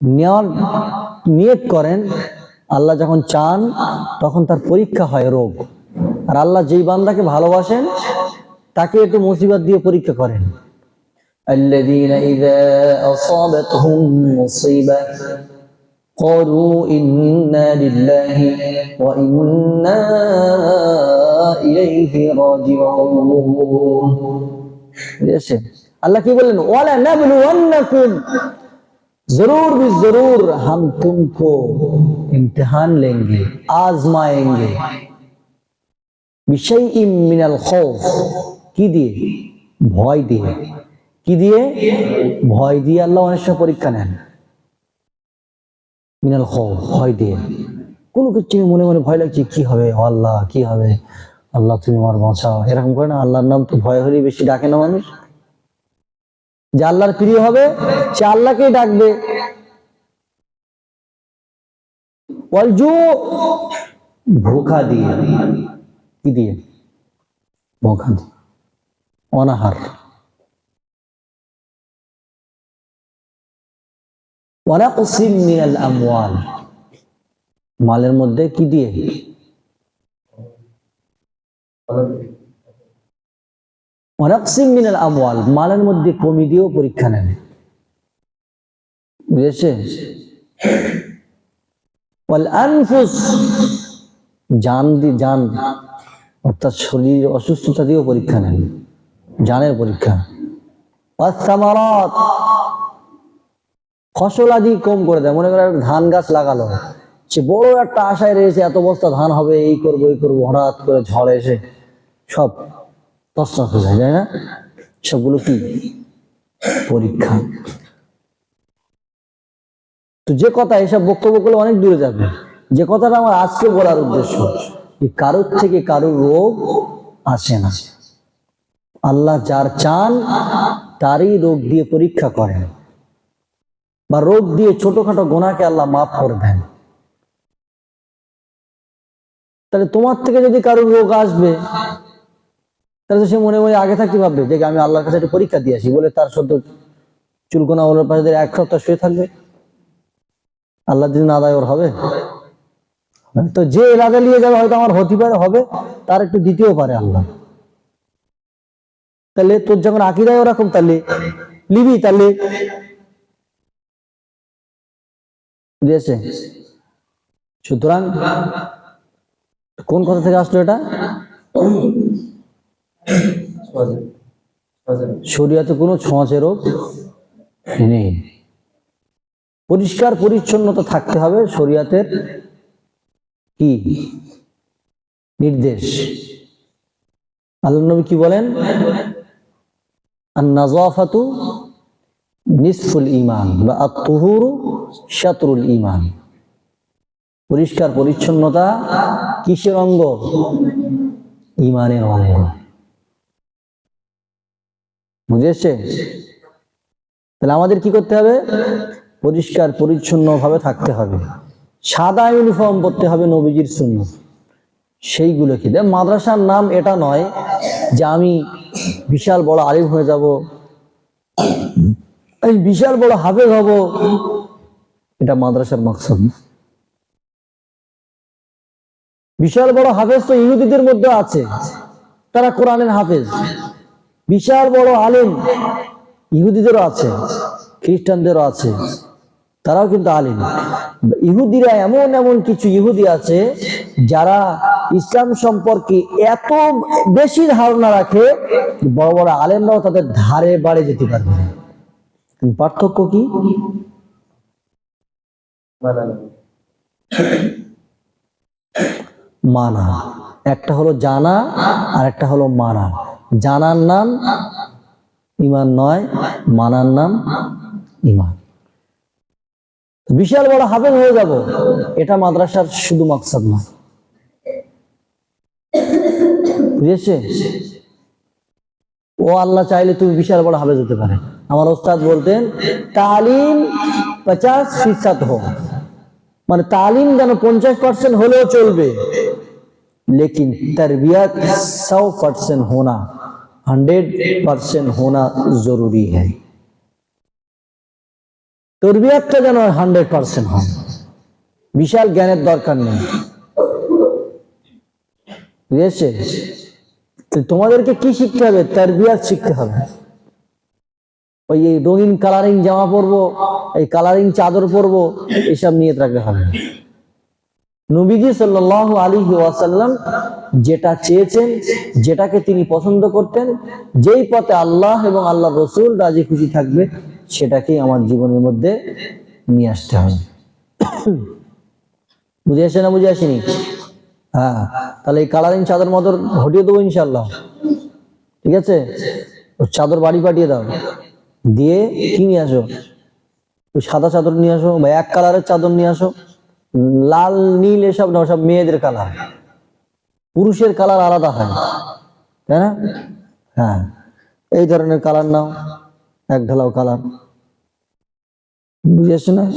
নেওয়ার নিয়ত করেন আল্লাহ যখন চান তখন তার পরীক্ষা হয় রোগ আর আল্লাহ যেই বান্দাকে ভালোবাসেন তাকে একটু মুসিবত দিয়ে পরীক্ষা করেন الذين إذا أصابتهم مصيبة قالوا إنا لله وإنا إليه راجعون বুঝেছে আল্লাহ কি বললেন ওয়ালা নাবলুওয়ান্নাকুম जरूर भी जरूर हम तुमको इम्तिहान लेंगे आजमाएंगे বিষয় মিনাল খৌফ কি দিয়ে ভয় দিয়ে কি দিয়ে ভয় দিয়ে আল্লাহ অনেক সময় পরীক্ষা নেন মিনাল খৌফ ভয় দিয়ে কোনো কিছু নিয়ে মনে মনে ভয় লাগছে কি হবে ও আল্লাহ কি হবে আল্লাহ তুমি আমার বাঁচাও এরকম করে না আল্লাহর নাম তো ভয় হলেই বেশি ডাকে না মানুষ যে আল্লাহর প্রিয় হবে সে আল্লাহকেই ডাকবে। ভোকা দিয়ে। কি দিয়ে? ভোকা দিয়ে। অনাহার। ওয়ানাকসিম মিনাল আমওয়াল। মালের মধ্যে কি দিয়ে? ওয়ানাকসিম মিনাল আমওয়াল, মালের মধ্যে কমি দিয়েও পরীক্ষা নেন। বুঝেছে? জান দি, জান, অর্থাৎ শরীর অসুস্থতা দিয়েও পরীক্ষা নেন, জানের পরীক্ষা। ওয়াসসামারাত ফসল আদি কম করে দেয়। মনে করে ধান গাছ লাগালো, সে বড় একটা আশায় রয়েছে, এত বস্তা ধান হবে, এই করব এই করব, হঠাৎ করে ঝড় এসে সব তসনস হয়ে যায় না? সবগুলো কি? পরীক্ষা। তো যে কথা, এসব বক্তব্য করলে অনেক দূরে যাবে। যে কথাটা আমার আজকে বলার উদ্দেশ্য কারোর থেকে কারোর রোগ আসে না। আল্লাহ যার চান, তারই রোগ দিয়ে পরীক্ষা করেন। বা রোগ দিয়ে ছোটখাটো গোনাকে আল্লাহ মাফ করে দেন। তাহলে তোমার থেকে যদি কারোর রোগ আসবে তাহলে তো সে মনে মনে আগে থাকতে ভাববে যে আমি আল্লাহর কাছে একটা পরীক্ষা দিয়ে আসি, বলে তার সত্য চুলকোনা ওনার পাশে এক সপ্তাহ শুয়ে থাকবে। আল্লাহ দিন আদায় ওর হবে। তো যে এলাকা নিয়ে যাবে হয়তো আমার হতে পারে, হবে, তার একটু দিতেও পারে আল্লাহ। তাহলে তোর যখন আকিদায় ওরকম, তাহলে লিবি তাহলে। বুঝেছে? সুতরাং কোন কথা থেকে আসলো এটা? শরীয়তে কোনো ছোঁয়াচে রোগ নেই। পরিষ্কার পরিচ্ছন্নতা থাকতে হবে শরীয়তের কি? নির্দেশ। আল্লাহ নবী কি বলেন? নাজাফাতু নিসফুল ইমান বা আত্মহুরু শাতরুল ইমান পরিষ্কার পরিচ্ছন্নতা কিসের অঙ্গ? ইমানের অঙ্গ। বুঝেছে? তাহলে আমাদের কি করতে হবে? পরিষ্কার পরিচ্ছন্ন ভাবে থাকতে হবে। সাদা ইউনিফর্ম পরতে হবে নবীজির শূন্য সেইগুলো কি মাদ্রাসার নাম এটা নয় যে আমি বিশাল বড় আলিম হয়ে যাব, আমি বিশাল বড় হাফেজ হব। এটা মাদ্রাসার মাকসাদ। বিশাল বড় হাফেজ তো ইহুদিদের মধ্যে আছে। তারা কোরআনের হাফেজ। বিশাল বড় আলিম। ইহুদিদেরও আছে, খ্রিস্টানদেরও আছে, তারাও কিন্তু আলিম। ইহুদিরা এমন এমন কিছু ইহুদি আছে, যারা ইসলাম সম্পর্কে এত বেশি ধারণা রাখে বড় বড় আলেমরাও তাদের ধারে বাড়ে যেতে পারবে পার্থক্য কি? মানা। একটা হলো জানা আর একটা হলো মানা। জানার নাম ইমান নয়, মানার নাম ইমান। বিশাল বড় হাফেজ হয়ে যাব, এটা মাদ্রাসার শুধু মাকসাদ না বুঝেছে? ও আল্লাহ চাইলে তুমি বিশাল বড় হাফেজ হতে পারে। আমার ওস্তাদ বলতেন, তালিম পচাশ ফিসাদ হোক। মানে তালিম যেন পঞ্চাশ পার্সেন্ট হলেও চলবে। लेकिन तरबियत सौ परसेंट होना हंड्रेड परसेंट होना जरूरी है তরবিয়াতটা যেন হান্ড্রেড পার্সেন্ট হয় বিশাল জ্ঞানের দরকার নেই বুঝেছে তো তোমাদেরকে কি শিখতে হবে তারবিয়াত শিখতে হবে ওই এই রঙিন কালারিং জামা পরবো এই কালারিং চাদর পরবো এসব নিয়ে রাখতে হবে না। নবীজি সাল্লাহ আলী ওয়াসাল্লাম যেটা চেয়েছেন, যেটাকে তিনি পছন্দ করতেন, যেই পথে আল্লাহ এবং আল্লাহ রসুল রাজি খুশি থাকবে, সেটাকেই আমার জীবনের মধ্যে নিয়ে আসতে হবে। বুঝে আসে না বুঝে আসেনি? হ্যাঁ তাহলে এই কালারিং চাদর মদর হটিয়ে দেবো ইনশাল্লাহ ঠিক আছে? চাদর বাড়ি পাঠিয়ে দাও। দিয়ে কি নিয়ে আসো? ওই সাদা চাদর নিয়ে আসো বা এক কালারের চাদর নিয়ে আসো। লাল, নীল এসব না, সব মেয়েদের কালার। পুরুষের কালার আলাদা হয়। তাই না? হ্যাঁ। এই ধরনের কালার নাও। এক ঢালাও কালার। বুঝেছ না?